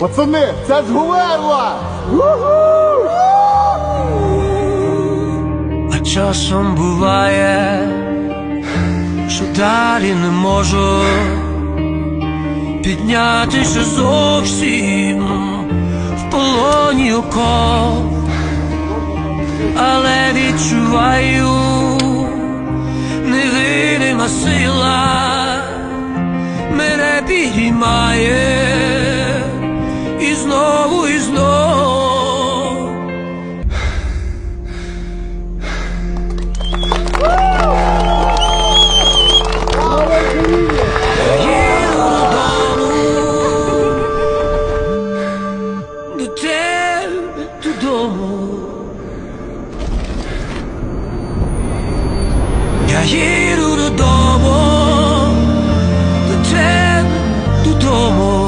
Пацани, це ж Гуерла! А часом буває, що далі не можу піднятися зовсім в полоні окоп, але відчуваю невидима сила мене підіймає додому. Я їду додому, до тебе додому.